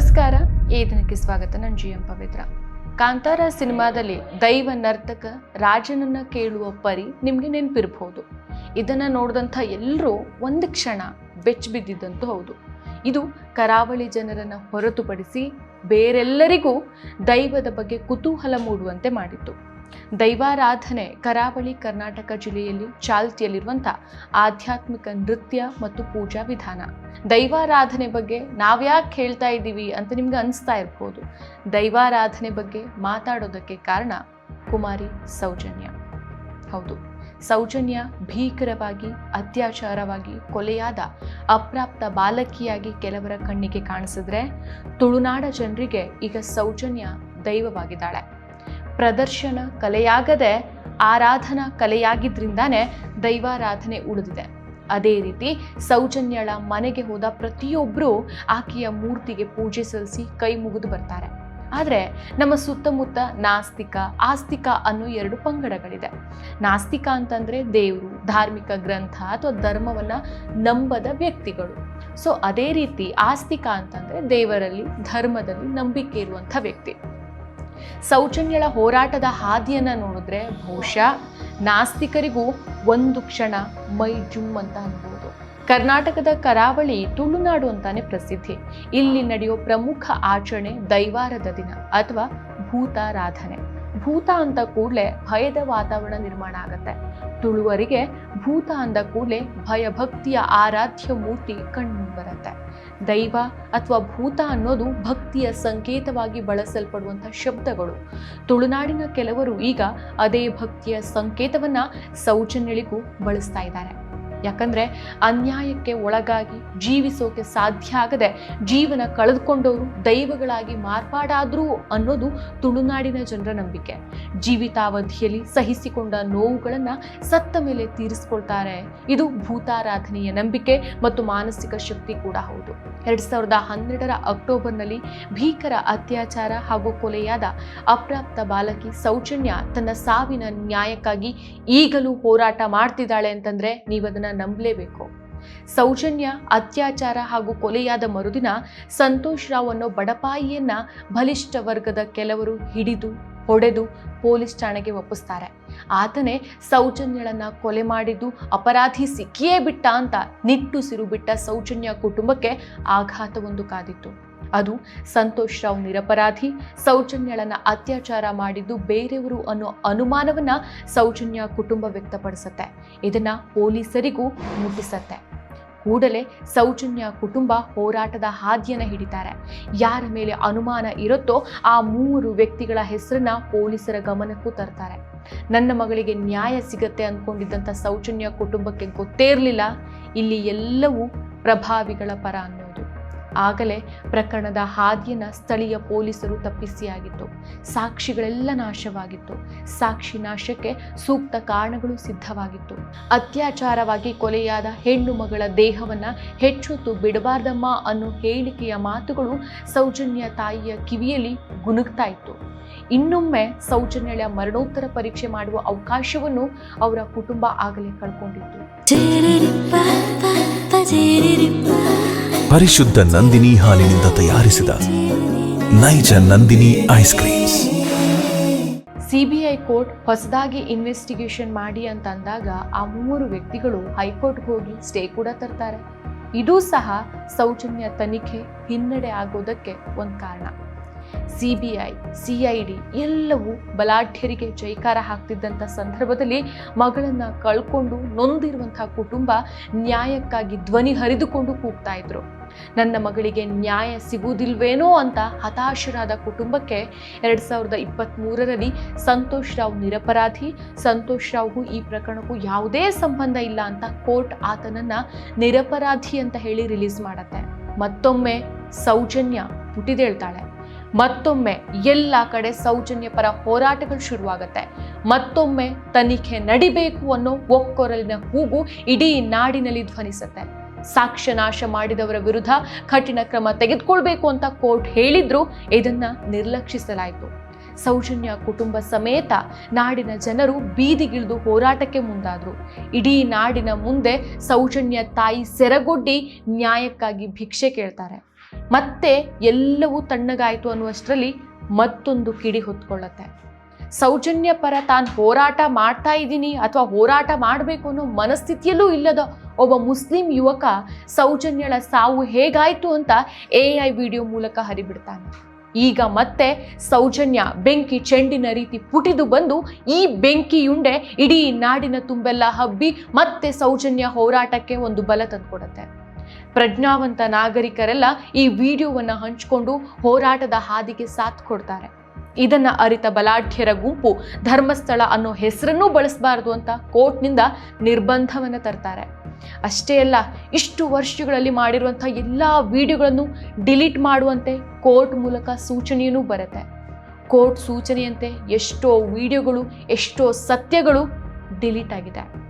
ನಮಸ್ಕಾರ. ಈ ದಿನಕ್ಕೆ ಸ್ವಾಗತ. ನಾನು ಜಿ ಎಂ ಪವಿತ್ರ. ಕಾಂತಾರ ಸಿನಿಮಾದಲ್ಲಿ ದೈವ ನರ್ತಕ ರಾಜನನ್ನ ಕೇಳುವ ಪರಿ ನಿಮಗೆ ನೆನಪಿರ್ಬಹುದು ಇದನ್ನ ನೋಡಿದಂಥ ಎಲ್ಲರೂ ಒಂದು ಕ್ಷಣ ಬೆಚ್ಚ ಬಿದ್ದಿದ್ದಂತೂ ಹೌದು. ಇದು ಕರಾವಳಿ ಜನರನ್ನ ಹೊರತುಪಡಿಸಿ ಬೇರೆಲ್ಲರಿಗೂ ದೈವದ ಬಗ್ಗೆ ಕುತೂಹಲ ಮೂಡುವಂತೆ ಮಾಡಿತ್ತು. ದೈವಾರಾಧನೆ ಕರಾವಳಿ ಕರ್ನಾಟಕ ಜಿಲ್ಲೆಯಲ್ಲಿ ಚಾಲ್ತಿಯಲ್ಲಿರುವಂಥ ಆಧ್ಯಾತ್ಮಿಕ ನೃತ್ಯ ಮತ್ತು ಪೂಜಾ ವಿಧಾನ. ದೈವಾರಾಧನೆ ಬಗ್ಗೆ ನಾವ್ಯಾಕೆ ಹೇಳ್ತಾ ಇದ್ದೀವಿ ಅಂತ ನಿಮ್ಗೆ ಅನಿಸ್ತಾ ಇರ್ಬೋದು. ದೈವಾರಾಧನೆ ಬಗ್ಗೆ ಮಾತಾಡೋದಕ್ಕೆ ಕಾರಣ ಕುಮಾರಿ ಸೌಜನ್ಯ. ಹೌದು, ಸೌಜನ್ಯ ಭೀಕರವಾಗಿ, ಅತ್ಯಾಚಾರವಾಗಿ ಕೊಲೆಯಾದ ಅಪ್ರಾಪ್ತ ಬಾಲಕಿಯಾಗಿ ಕೆಲವರ ಕಣ್ಣಿಗೆ ಕಾಣಿಸಿದ್ರೆ ತುಳುನಾಡ ಜನರಿಗೆ ಈಗ ಸೌಜನ್ಯ ದೈವವಾಗಿದ್ದಾಳೆ. ಪ್ರದರ್ಶನ ಕಲೆಯಾಗದೆ ಆರಾಧನಾ ಕಲೆಯಾಗಿದ್ರಿಂದಾನೇ ದೈವಾರಾಧನೆ ಉಳಿದಿದೆ. ಅದೇ ರೀತಿ ಸೌಜನ್ಯಳ ಮನೆಗೆ ಹೋದ ಪ್ರತಿಯೊಬ್ಬರೂ ಆಕೆಯ ಮೂರ್ತಿಗೆ ಪೂಜೆ ಸಲ್ಲಿಸಿ ಕೈ ಮುಗಿದು ಬರ್ತಾರೆ. ಆದರೆ ನಮ್ಮ ಸುತ್ತಮುತ್ತ ನಾಸ್ತಿಕ, ಆಸ್ತಿಕ ಅನ್ನೋ ಎರಡು ಪಂಗಡಗಳಿದೆ. ನಾಸ್ತಿಕ ಅಂತಂದರೆ ದೇವರು, ಧಾರ್ಮಿಕ ಗ್ರಂಥ ಅಥವಾ ಧರ್ಮವನ್ನು ನಂಬದ ವ್ಯಕ್ತಿಗಳು. ಸೊ ಅದೇ ರೀತಿ ಆಸ್ತಿಕ ಅಂತಂದರೆ ದೇವರಲ್ಲಿ, ಧರ್ಮದಲ್ಲಿ ನಂಬಿಕೆ ಇರುವಂಥ ವ್ಯಕ್ತಿ. ಸೌಜನ್ಯಳ ಹೋರಾಟದ ಹಾದಿಯನ್ನು ನೋಡಿದ್ರೆ ಬಹುಶಃ ನಾಸ್ತಿಕರಿಗೂ ಒಂದು ಕ್ಷಣ ಮೈ ಜುಮ್ ಅಂತ ಅನ್ಬೋದು. ಕರ್ನಾಟಕದ ಕರಾವಳಿ, ತುಳುನಾಡು ಅಂತಾನೆ ಪ್ರಸಿದ್ಧಿ. ಇಲ್ಲಿ ನಡೆಯೋ ಪ್ರಮುಖ ಆಚರಣೆ ದೈವಾರದ ದಿನ ಅಥವಾ ಭೂತಾರಾಧನೆ. ಭೂತ ಅಂತ ಕೂಡಲೇ ಭಯದ ವಾತಾವರಣ ನಿರ್ಮಾಣ ಆಗತ್ತೆ. ತುಳುವರಿಗೆ ಭೂತ ಅಂದ ಕೂಡಲೇ ಭಯಭಕ್ತಿಯ ಆರಾಧ್ಯ ಮೂರ್ತಿ ಕಣ್ಣು ಬರುತ್ತೆ. ದೈವ ಅಥವಾ ಭೂತ ಅನ್ನೋದು ಭಕ್ತಿಯ ಸಂಕೇತವಾಗಿ ಬಳಸಲ್ಪಡುವಂಥ ಶಬ್ದಗಳು. ತುಳುನಾಡಿನ ಕೆಲವರು ಈಗ ಅದೇ ಭಕ್ತಿಯ ಸಂಕೇತವನ್ನ ಸೌಜನ್ಯಳಿಗೂ ಬಳಸ್ತಾ ಇದ್ದಾರೆ. ಯಾಕಂದ್ರೆ ಅನ್ಯಾಯಕ್ಕೆ ಒಳಗಾಗಿ ಜೀವಿಸೋಕೆ ಸಾಧ್ಯ ಆಗದೆ ಜೀವನ ಕಳೆದುಕೊಂಡವರು ದೈವಗಳಾಗಿ ಮಾರ್ಪಾಡಾದ್ರು ಅನ್ನೋದು ತುಳುನಾಡಿನ ಜನರ ನಂಬಿಕೆ. ಜೀವಿತಾವಧಿಯಲ್ಲಿ ಸಹಿಸಿಕೊಂಡ ನೋವುಗಳನ್ನ ಸತ್ತ ಮೇಲೆ ತೀರಿಸ್ಕೊಳ್ತಾರೆ. ಇದು ಭೂತಾರಾಧನೆಯ ನಂಬಿಕೆ ಮತ್ತು ಮಾನಸಿಕ ಶಕ್ತಿ ಕೂಡ ಹೌದು. ಎರಡ್ ಸಾವಿರದ ಹನ್ನೆರಡರ ಅಕ್ಟೋಬರ್ನಲ್ಲಿ ಭೀಕರ ಅತ್ಯಾಚಾರ ಹಾಗೂ ಕೊಲೆಯಾದ ಅಪ್ರಾಪ್ತ ಬಾಲಕಿ ಸೌಜನ್ಯ ತನ್ನ ಸಾವಿನ ನ್ಯಾಯಕ್ಕಾಗಿ ಈಗಲೂ ಹೋರಾಟ ಮಾಡ್ತಿದ್ದಾಳೆ ಅಂತಂದ್ರೆ ನೀವದನ್ನ ನಂಬಲೇಬೇಕು. ಸೌಜನ್ಯ ಅತ್ಯಾಚಾರ ಹಾಗೂ ಕೊಲೆಯಾದ ಮರುದಿನ ಸಂತೋಷ್ ರಾವ್ ಅನ್ನೋ ಬಡಪಾಯಿಯನ್ನ ಬಲಿಷ್ಠ ವರ್ಗದ ಕೆಲವರು ಹಿಡಿದು ಹೊಡೆದು ಪೊಲೀಸ್ ಠಾಣೆಗೆ ಒಪ್ಪಿಸ್ತಾರೆ. ಆತನೇ ಸೌಜನ್ಯಳನ್ನ ಕೊಲೆ ಮಾಡಿದ್ದು, ಅಪರಾಧಿ ಸಿಕ್ಕಿಯೇ ಬಿಟ್ಟ ಅಂತ ನಿಟ್ಟುಸಿರು ಬಿಟ್ಟ ಸೌಜನ್ಯ ಕುಟುಂಬಕ್ಕೆ ಆಘಾತವೊಂದು ಕಾದಿತ್ತು. ಅದು ಸಂತೋಷ್ ರಾವ್ ನಿರಪರಾಧಿ, ಸೌಜನ್ಯಳನ್ನ ಅತ್ಯಾಚಾರ ಮಾಡಿದ್ದು ಬೇರೆಯವರು ಅನ್ನೋ ಅನುಮಾನವನ್ನ ಸೌಜನ್ಯ ಕುಟುಂಬ ವ್ಯಕ್ತಪಡಿಸುತ್ತೆ. ಇದನ್ನ ಪೊಲೀಸರಿಗೂ ಮುಟ್ಟಿಸತ್ತೆ. ಕೂಡಲೇ ಸೌಜನ್ಯ ಕುಟುಂಬ ಹೋರಾಟದ ಹಾದಿಯನ್ನು ಹಿಡಿತಾರೆ. ಯಾರ ಮೇಲೆ ಅನುಮಾನ ಇರುತ್ತೋ ಆ ಮೂವರು ವ್ಯಕ್ತಿಗಳ ಹೆಸರನ್ನ ಪೊಲೀಸರ ಗಮನಕ್ಕೂ ತರ್ತಾರೆ. ನನ್ನ ಮಗಳಿಗೆ ನ್ಯಾಯ ಸಿಗತ್ತೆ ಅಂದ್ಕೊಂಡಿದ್ದಂಥ ಸೌಜನ್ಯ ಕುಟುಂಬಕ್ಕೆ ಗೊತ್ತೇ ಇರಲಿಲ್ಲ. ಇಲ್ಲಿ ಎಲ್ಲವೂ ಪ್ರಭಾವಿಗಳ ಪರ ಅನ್ನೋದು ಆಗಲೇ ಪ್ರಕರಣದ ಹಾದಿಯನ್ನು ಸ್ಥಳೀಯ ಪೊಲೀಸರು ತಪ್ಪಿಸಿಯಾಗಿತ್ತು. ಸಾಕ್ಷಿಗಳೆಲ್ಲ ನಾಶವಾಗಿತ್ತು. ಸಾಕ್ಷಿ ನಾಶಕ್ಕೆ ಸೂಕ್ತ ಕಾರಣಗಳು ಸಿದ್ಧವಾಗಿತ್ತು. ಅತ್ಯಾಚಾರವಾಗಿ ಕೊಲೆಯಾದ ಹೆಣ್ಣು ಮಗಳ ದೇಹವನ್ನು ಹೆಚ್ಚೊತ್ತು ಬಿಡಬಾರ್ದಮ್ಮ ಅನ್ನೋ ಹೇಳಿಕೆಯ ಮಾತುಗಳು ಸೌಜನ್ಯ ತಾಯಿಯ ಕಿವಿಯಲ್ಲಿ ಗುನುಗ್ತಾ ಇತ್ತು. ಇನ್ನೊಮ್ಮೆ ಸೌಜನ್ಯಳ ಮರಣೋತ್ತರ ಪರೀಕ್ಷೆ ಮಾಡುವ ಅವಕಾಶವನ್ನು ಅವರ ಕುಟುಂಬ ಆಗಲೇ ಕಳ್ಕೊಂಡಿತ್ತು. ಪರಿಶುದ್ಧ ನಂದಿನಿ ಹಾಲಿನಿಂದ ತಯಾರಿಸಿದ ನೈಜ Nandini ice creams. CBI court ಹೊಸದಾಗಿ ಇನ್ವೆಸ್ಟಿಗೇಷನ್ ಮಾಡಿ ಅಂತ ಅಂದಾಗ ಆ ಮೂರು ವ್ಯಕ್ತಿಗಳು ಹೈಕೋರ್ಟ್ಗೆ ಹೋಗಿ ಸ್ಟೇ ಕೂಡ ತರ್ತಾರೆ. ಇದೂ ಸಹ ಸೌಜನ್ಯ ತನಿಖೆ ಹಿನ್ನಡೆ ಆಗೋದಕ್ಕೆ ಒಂದು ಕಾರಣ. ಸಿಬಿಐ, ಸಿಐಡಿ ಎಲ್ಲವೂ ಬಲಾಢ್ಯರಿಗೆ ಜೈಕಾರ ಹಾಕ್ತಿದ್ದಂಥ ಸಂದರ್ಭದಲ್ಲಿ ಮಗಳನ್ನು ಕಳ್ಕೊಂಡು ನೊಂದಿರುವಂತಹ ಕುಟುಂಬ ನ್ಯಾಯಕ್ಕಾಗಿ ಧ್ವನಿ ಹರಿದುಕೊಂಡು ಕೂಗ್ತಾ ಇದ್ರು. ನನ್ನ ಮಗಳಿಗೆ ನ್ಯಾಯ ಸಿಗುವುದಿಲ್ವೇನೋ ಅಂತ ಹತಾಶರಾದ ಕುಟುಂಬಕ್ಕೆ ಎರಡ್ ಸಾವಿರದ ಇಪ್ಪತ್ತ್ ಮೂರರಲ್ಲಿ ಸಂತೋಷ್ ರಾವ್ ನಿರಪರಾಧಿ. ಸಂತೋಷ್ ರಾವ್ಗೂ ಈ ಪ್ರಕರಣಕ್ಕೂ ಯಾವುದೇ ಸಂಬಂಧ ಇಲ್ಲ ಅಂತ ಕೋರ್ಟ್ ಆತನನ್ನ ನಿರಪರಾಧಿ ಅಂತ ಹೇಳಿ ರಿಲೀಸ್ ಮಾಡತ್ತೆ. ಮತ್ತೊಮ್ಮೆ ಸೌಜನ್ಯ ಪುಟಿದೇಳ್ತಾಳೆ. ಮತ್ತೊಮ್ಮೆ ಎಲ್ಲ ಕಡೆ ಸೌಜನ್ಯ ಪರ ಹೋರಾಟಗಳು ಶುರುವಾಗುತ್ತೆ. ಮತ್ತೊಮ್ಮೆ ತನಿಖೆ ನಡಿಬೇಕು ಅನ್ನೋ ಒಕ್ಕೊರಲಿನ ಕೂಗು ಇಡೀ ನಾಡಿನಲ್ಲಿ ಧ್ವನಿಸುತ್ತೆ. ಸಾಕ್ಷ್ಯ ನಾಶ ಮಾಡಿದವರ ವಿರುದ್ಧ ಕಠಿಣ ಕ್ರಮ ತೆಗೆದುಕೊಳ್ಬೇಕು ಅಂತ ಕೋರ್ಟ್ ಹೇಳಿದ್ರು, ಇದನ್ನ ನಿರ್ಲಕ್ಷಿಸಲಾಯಿತು. ಸೌಜನ್ಯ ಕುಟುಂಬ ಸಮೇತ ನಾಡಿನ ಜನರು ಬೀದಿಗಿಳಿದು ಹೋರಾಟಕ್ಕೆ ಮುಂದಾದ್ರು. ಇಡೀ ನಾಡಿನ ಮುಂದೆ ಸೌಜನ್ಯ ತಾಯಿ ಸೆರಗೊಡ್ಡಿ ನ್ಯಾಯಕ್ಕಾಗಿ ಭಿಕ್ಷೆ ಕೇಳ್ತಾರೆ. ಮತ್ತೆ ಎಲ್ಲವೂ ತಣ್ಣಗಾಯಿತು ಅನ್ನುವಷ್ಟರಲ್ಲಿ ಮತ್ತೊಂದು ಕಿಡಿ ಹೊತ್ಕೊಳ್ಳುತ್ತೆ. ಸೌಜನ್ಯ ಪರ ತಾನು ಹೋರಾಟ ಮಾಡ್ತಾ ಇದ್ದೀನಿ ಅಥವಾ ಹೋರಾಟ ಮಾಡಬೇಕು ಅನ್ನೋ ಮನಸ್ಥಿತಿಯಲ್ಲೂ ಇಲ್ಲದ ಒಬ್ಬ ಮುಸ್ಲಿಂ ಯುವಕ ಸೌಜನ್ಯಳ ಸಾವು ಹೇಗಾಯಿತು ಅಂತ ಎ ಐ ವಿಡಿಯೋ ಮೂಲಕ ಹರಿಬಿಡ್ತಾನೆ. ಈಗ ಮತ್ತೆ ಸೌಜನ್ಯ ಬೆಂಕಿ ಚೆಂಡಿನ ರೀತಿ ಪುಟಿದು ಬಂದು ಈ ಬೆಂಕಿಯುಂಡೆ ಇಡೀ ನಾಡಿನ ತುಂಬೆಲ್ಲ ಹಬ್ಬಿ ಮತ್ತೆ ಸೌಜನ್ಯ ಹೋರಾಟಕ್ಕೆ ಒಂದು ಬಲ ತಂದುಕೊಡುತ್ತೆ. ಪ್ರಜ್ಞಾವಂತ ನಾಗರಿಕರೆಲ್ಲ ಈ ವಿಡಿಯೋವನ್ನು ಹಂಚಿಕೊಂಡು ಹೋರಾಟದ ಹಾದಿಗೆ ಸಾಥ್ ಕೊಡ್ತಾರೆ. ಇದನ್ನ ಅರಿತ ಬಲಾಢ್ಯರ ಗುಂಪು ಧರ್ಮಸ್ಥಳ ಅನ್ನೋ ಹೆಸರನ್ನೂ ಬಳಸಬಾರದು ಅಂತ ಕೋರ್ಟ್ನಿಂದ ನಿರ್ಬಂಧವನ್ನು ತರ್ತಾರೆ. ಅಷ್ಟೇ ಅಲ್ಲ, ಇಷ್ಟು ವರ್ಷಗಳಲ್ಲಿ ಮಾಡಿರುವಂಥ ಎಲ್ಲ ವಿಡಿಯೋಗಳನ್ನು ಡಿಲೀಟ್ ಮಾಡುವಂತೆ ಕೋರ್ಟ್ ಮೂಲಕ ಸೂಚನೆಯೂ ಬರುತ್ತೆ. ಕೋರ್ಟ್ ಸೂಚನೆಯಂತೆ ಎಷ್ಟೋ ವಿಡಿಯೋಗಳು, ಎಷ್ಟೋ ಸತ್ಯಗಳು ಡಿಲೀಟ್ ಆಗಿದೆ.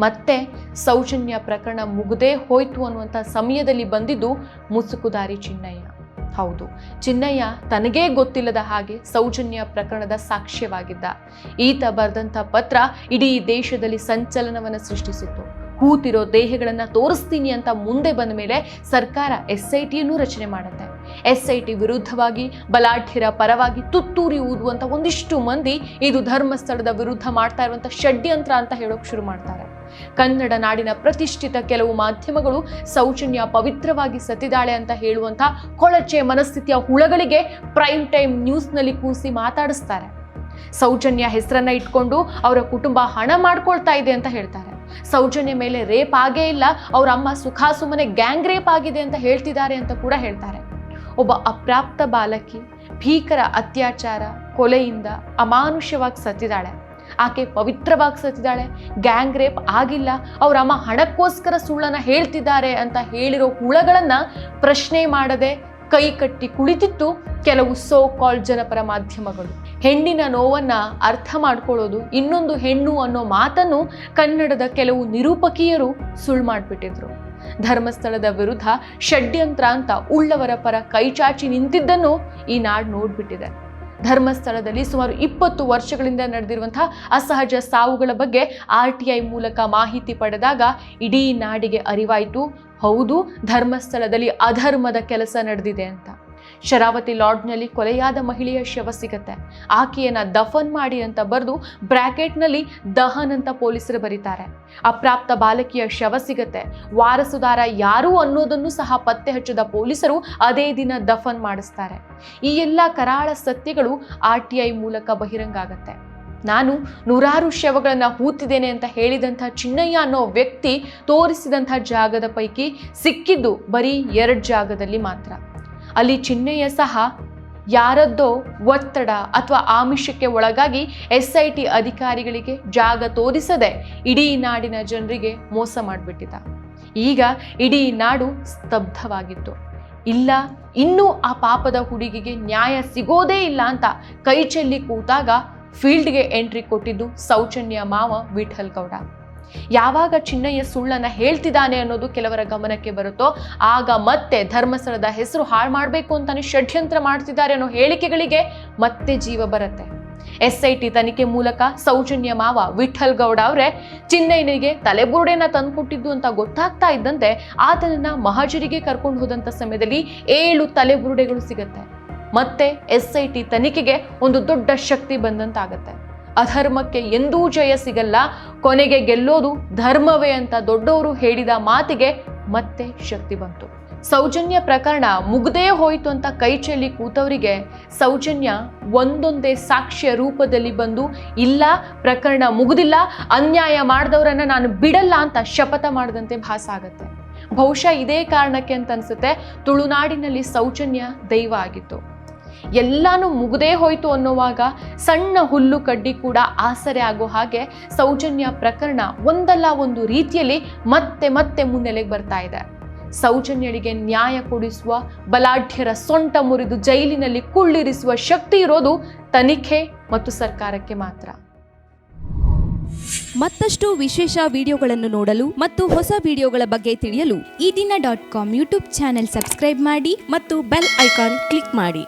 ಮತ್ತೆ ಸೌಜನ್ಯ ಪ್ರಕರಣ ಮುಗದೇ ಹೋಯ್ತು ಅನ್ನುವಂಥ ಸಮಯದಲ್ಲಿ ಬಂದಿದ್ದು ಮುಸುಕುದಾರಿ ಚಿನ್ನಯ್ಯ. ಹೌದು, ಚಿನ್ನಯ್ಯ ತನಗೇ ಗೊತ್ತಿಲ್ಲದ ಹಾಗೆ ಸೌಜನ್ಯ ಪ್ರಕರಣದ ಸಾಕ್ಷ್ಯವಾಗಿದ್ದ. ಈತ ಬರೆದಂಥ ಪತ್ರ ಇಡೀ ದೇಶದಲ್ಲಿ ಸಂಚಲನವನ್ನು ಸೃಷ್ಟಿಸಿತ್ತು. ಕೂತಿರೋ ದೇಹಗಳನ್ನು ತೋರಿಸ್ತೀನಿ ಅಂತ ಮುಂದೆ ಬಂದ ಮೇಲೆ ಸರ್ಕಾರ ಎಸ್ ಐ ಟಿಯನ್ನು ರಚನೆ ಮಾಡುತ್ತೆ. ಎಸ್ ಐ ಟಿ ವಿರುದ್ಧವಾಗಿ ಬಲಾಢ್ಯರ ಪರವಾಗಿ ತುತ್ತೂರಿ ಊದುವಂತ ಒಂದಿಷ್ಟು ಮಂದಿ ಇದು ಧರ್ಮಸ್ಥಳದ ವಿರುದ್ಧ ಮಾಡ್ತಾ ಇರುವಂತ ಷಡ್ಯಂತ್ರ ಅಂತ ಹೇಳೋಕ್ ಶುರು ಮಾಡ್ತಾರೆ. ಕನ್ನಡ ನಾಡಿನ ಪ್ರತಿಷ್ಠಿತ ಕೆಲವು ಮಾಧ್ಯಮಗಳು ಸೌಜನ್ಯ ಪವಿತ್ರವಾಗಿ ಸತ್ತಿದಾಳೆ ಅಂತ ಹೇಳುವಂತ ಕೊಳಚೆ ಮನಸ್ಥಿತಿಯ ಹುಳಗಳಿಗೆ ಪ್ರೈಮ್ ಟೈಮ್ ನ್ಯೂಸ್ನಲ್ಲಿ ಕೂಸಿ ಮಾತಾಡಿಸ್ತಾರೆ. ಸೌಜನ್ಯ ಹೆಸರನ್ನ ಇಟ್ಕೊಂಡು ಅವರ ಕುಟುಂಬ ಹಣ ಮಾಡ್ಕೊಳ್ತಾ ಇದೆ ಅಂತ ಹೇಳ್ತಾರೆ. ಸೌಜನ್ಯ ಮೇಲೆ ರೇಪ್ ಆಗೇ ಇಲ್ಲ, ಅವರ ಅಮ್ಮ ಸುಖಾಸುಮನೆ ಗ್ಯಾಂಗ್ ರೇಪ್ ಆಗಿದೆ ಅಂತ ಹೇಳ್ತಿದ್ದಾರೆ ಅಂತ ಕೂಡ ಹೇಳ್ತಾರೆ. ಒಬ್ಬ ಅಪ್ರಾಪ್ತ ಬಾಲಕಿ, ಭೀಕರ ಅತ್ಯಾಚಾರ, ಕೊಲೆಯಿಂದ ಅಮಾನುಷ್ಯವಾಗಿ ಸತ್ತಿದ್ದಾಳೆ. ಆಕೆ ಪವಿತ್ರವಾಗಿ ಸತ್ತಿದ್ದಾಳೆ. ಗ್ಯಾಂಗ್ ರೇಪ್ ಆಗಿಲ್ಲ. ಅವ್ರ ಅಮ್ಮ ಹಣಕ್ಕೋಸ್ಕರ ಸುಳ್ಳನ್ನು ಹೇಳ್ತಿದ್ದಾರೆ ಅಂತ ಹೇಳಿರೋ ಹುಳಗಳನ್ನ ಪ್ರಶ್ನೆ ಮಾಡದೆ ಕೈ ಕಟ್ಟಿ ಕುಳಿತಿತ್ತು ಕೆಲವು ಸೋ ಕಾಲ್ ಜನಪರ ಮಾಧ್ಯಮಗಳು. ಹೆಣ್ಣಿನ ನೋವನ್ನ ಅರ್ಥ ಮಾಡ್ಕೊಳ್ಳೋದು, ಇನ್ನೊಂದು ಹೆಣ್ಣು ಅನ್ನೋ ಮಾತನ್ನು ಕನ್ನಡದ ಕೆಲವು ನಿರೂಪಕಿಯರು ಸುಳ್ಳು ಮಾಡಿಬಿಟ್ಟಿದ್ರು. ಧರ್ಮಸ್ಥಳದ ವಿರುದ್ಧ ಷಡ್ಯಂತ್ರ ಅಂತ ಉಳ್ಳವರ ಪರ ಕೈಚಾಚಿ ನಿಂತಿದ್ದನ್ನು ಈ ನಾಡು ನೋಡ್ಬಿಟ್ಟಿದೆ. ಧರ್ಮಸ್ಥಳದಲ್ಲಿ ಸುಮಾರು ಇಪ್ಪತ್ತು ವರ್ಷಗಳಿಂದ ನಡೆದಿರುವಂತಹ ಅಸಹಜ ಸಾವುಗಳ ಬಗ್ಗೆ ಆರ್ ಟಿ ಐ ಮೂಲಕ ಮಾಹಿತಿ ಪಡೆದಾಗ ಇಡೀ ನಾಡಿಗೆ ಅರಿವಾಯಿತು, ಹೌದು, ಧರ್ಮಸ್ಥಳದಲ್ಲಿ ಅಧರ್ಮದ ಕೆಲಸ ನಡೆದಿದೆ ಅಂತ. ಶರಾವತಿ ಲಾಡ್ಜ್ನಲ್ಲಿ ಕೊಲೆಯಾದ ಮಹಿಳೆಯ ಶವ ಸಿಗತ್ತೆ. ಆಕೆಯನ್ನ ದಫನ್ ಮಾಡಿ ಅಂತ ಬರೆದು ಬ್ರಾಕೆಟ್ನಲ್ಲಿ ದಹನ್ ಅಂತ ಪೊಲೀಸರು ಬರೀತಾರೆ. ಅಪ್ರಾಪ್ತ ಬಾಲಕಿಯ ಶವ ಸಿಗತ್ತೆ. ವಾರಸುದಾರ ಯಾರು ಅನ್ನೋದನ್ನು ಸಹ ಪತ್ತೆ ಹಚ್ಚದ ಪೊಲೀಸರು ಅದೇ ದಿನ ದಫನ್ ಮಾಡಿಸ್ತಾರೆ. ಈ ಎಲ್ಲ ಕರಾಳ ಸತ್ಯಗಳು ಆರ್ ಟಿ ಐ ಮೂಲಕ ಬಹಿರಂಗ ಆಗತ್ತೆ. ನಾನು ನೂರಾರು ಶವಗಳನ್ನು ಹೂತಿದ್ದೇನೆ ಅಂತ ಹೇಳಿದಂಥ ಚಿನ್ನಯ್ಯ ಅನ್ನೋ ವ್ಯಕ್ತಿ ತೋರಿಸಿದಂಥ ಜಾಗದ ಪೈಕಿ ಸಿಕ್ಕಿದ್ದು ಬರೀ ಎರಡು ಜಾಗದಲ್ಲಿ ಮಾತ್ರ. ಅಲ್ಲಿ ಚಿಹ್ನೆಯ ಸಹ ಯಾರದ್ದೋ ಒತ್ತಡ ಅಥವಾ ಆಮಿಷಕ್ಕೆ ಒಳಗಾಗಿ ಎಸ್ ಐ ಟಿ ಅಧಿಕಾರಿಗಳಿಗೆ ಜಾಗ ತೋರಿಸದೆ ಇಡೀ ನಾಡಿನ ಜನರಿಗೆ ಮೋಸ ಮಾಡಿಬಿಟ್ಟಿದ್ದ. ಈಗ ಇಡೀ ನಾಡು ಸ್ತಬ್ಧವಾಗಿತ್ತು. ಇಲ್ಲ, ಇನ್ನೂ ಆ ಪಾಪದ ಹುಡುಗಿಗೆ ನ್ಯಾಯ ಸಿಗೋದೇ ಇಲ್ಲ ಅಂತ ಕೈ ಚೆಲ್ಲಿ ಕೂತಾಗ ಫೀಲ್ಡ್ಗೆ ಎಂಟ್ರಿ ಕೊಟ್ಟಿದ್ದು ಸೌಜನ್ಯ ಮಾವ ವಿಠಲ್ ಗೌಡ ಯಾವಾಗ ಚಿನ್ನಯ್ಯ ಸುಳ್ಳನ್ನು ಹೇಳ್ತಿದ್ದಾನೆ ಅನ್ನೋದು ಕೆಲವರ ಗಮನಕ್ಕೆ ಬರುತ್ತೋ, ಆಗ ಮತ್ತೆ ಧರ್ಮಸ್ಥಳದ ಹೆಸರು ಹಾಳು ಮಾಡಬೇಕು ಅಂತಾನೆ ಷಡ್ಯಂತ್ರ ಮಾಡ್ತಿದ್ದಾರೆ ಅನ್ನೋ ಹೇಳಿಕೆಗಳಿಗೆ ಮತ್ತೆ ಜೀವ ಬರುತ್ತೆ. ಎಸ್ ಐ ಟಿ ತನಿಖೆ ಮೂಲಕ ಸೌಜನ್ಯ ಮಾವ ವಿಠಲ್ ಗೌಡ ಅವರೇ, ಚಿನ್ನಯ್ಯನಿಗೆ ತಲೆಬುರುಡೆನ ತಂದುಕೊಟ್ಟಿದ್ದು ಅಂತ ಗೊತ್ತಾಗ್ತಾ ಇದ್ದಂತೆ ಆತನನ್ನ ಮಹಾಜರಿಗೆ ಕರ್ಕೊಂಡು ಹೋದಂಥ ಸಮಯದಲ್ಲಿ ಏಳು ತಲೆಬುರುಡೆಗಳು ಸಿಗತ್ತೆ. ಮತ್ತೆ ಎಸ್ ಐ ಟಿ ತನಿಖೆಗೆ ಒಂದು ದೊಡ್ಡ ಶಕ್ತಿ ಬಂದಂತಾಗತ್ತೆ. ಅಧರ್ಮಕ್ಕೆ ಎಂದೂ ಜಯ ಸಿಗಲ್ಲ. ಕೊನೆಗೆ ಗೆಲ್ಲೋದು ಧರ್ಮವೇ ಅಂತ ದೊಡ್ಡವರು ಹೇಳಿದ ಮಾತಿಗೆ ಮತ್ತೆ ಶಕ್ತಿ ಬಂತು. ಸೌಜನ್ಯ ಪ್ರಕರಣ ಮುಗ್ದೇ ಹೋಯಿತು ಅಂತ ಕೈ ಚೆಲ್ಲಿ ಕೂತವರಿಗೆ ಸೌಜನ್ಯ ಒಂದೊಂದೇ ಸಾಕ್ಷ್ಯ ರೂಪದಲ್ಲಿ ಬಂದು, ಇಲ್ಲ, ಪ್ರಕರಣ ಮುಗುದಿಲ್ಲ, ಅನ್ಯಾಯ ಮಾಡಿದವರನ್ನ ನಾನು ಬಿಡಲ್ಲ ಅಂತ ಶಪಥ ಮಾಡಿದಂತೆ ಭಾಸ ಆಗತ್ತೆ. ಬಹುಶಃ ಇದೇ ಕಾರಣಕ್ಕೆ ಅಂತ ಅನ್ಸುತ್ತೆ, ತುಳುನಾಡಿನಲ್ಲಿ ಸೌಜನ್ಯ ದೈವ ಆಗಿತ್ತು. ಎಲ್ಲಾನು ಮುಗದೇ ಹೋಯಿತು ಅನ್ನುವಾಗ ಸಣ್ಣ ಹುಲ್ಲು ಕಡ್ಡಿ ಕೂಡ ಆಸರೆ ಆಗೋ ಹಾಗೆ ಸೌಜನ್ಯ ಪ್ರಕರಣ ಒಂದಲ್ಲ ಒಂದು ರೀತಿಯಲ್ಲಿ ಮತ್ತೆ ಮತ್ತೆ ಮುನ್ನೆಲೆಗೆ ಬರ್ತಾ ಇದೆ. ಸೌಜನ್ಯಳಿಗೆ ನ್ಯಾಯ ಕೊಡಿಸುವ, ಬಲಾಢ್ಯರ ಸೊಂಟ ಮುರಿದು ಜೈಲಿನಲ್ಲಿ ಕುಳ್ಳಿರಿಸುವ ಶಕ್ತಿ ಇರೋದು ತನಿಖೆ ಮತ್ತು ಸರ್ಕಾರಕ್ಕೆ ಮಾತ್ರ. ಮತ್ತಷ್ಟು ವಿಶೇಷ ವಿಡಿಯೋಗಳನ್ನು ನೋಡಲು ಮತ್ತು ಹೊಸ ವಿಡಿಯೋಗಳ ಬಗ್ಗೆ ತಿಳಿಯಲು Ee Dina dot com YouTube channel subscribe ಮಾಡಿ ಮತ್ತು ಬೆಲ್ ಐಕಾನ್ ಕ್ಲಿಕ್ ಮಾಡಿ.